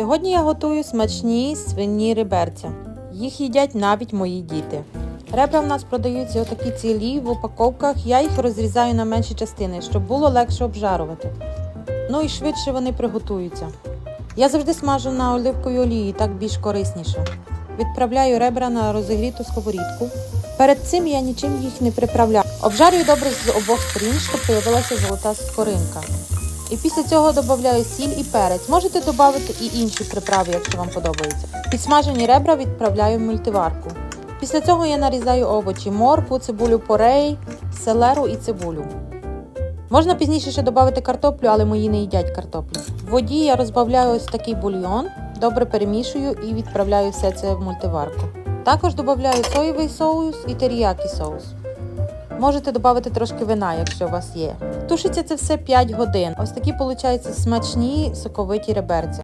Сьогодні я готую смачні свині реберця. Їх їдять навіть мої діти. Ребра в нас продаються отакі цілі в упаковках. Я їх розрізаю на менші частини, щоб було легше обжарувати. Ну і швидше вони приготуються. Я завжди смажу на оливковій олії, так більш корисніше. Відправляю ребра на розігріту сковорідку. Перед цим я нічим їх не приправляю. Обжарюю добре з обох сторін, щоб появилася золота скоринка. І після цього додаю сіль і перець. Можете додати і інші приправи, якщо вам подобається. Підсмажені ребра відправляю в мультиварку. Після цього я нарізаю овочі, моркву, цибулю порей, селеру і цибулю. Можна пізніше ще додати картоплю, але мої не їдять картоплю. В воді я розбавляю ось такий бульйон, добре перемішую і відправляю все це в мультиварку. Також додаю соєвий соус і теріякі соус. Можете додати трошки вина, якщо у вас є. Тушиться це все 5 годин. Ось такі, получаються смачні соковиті реберці.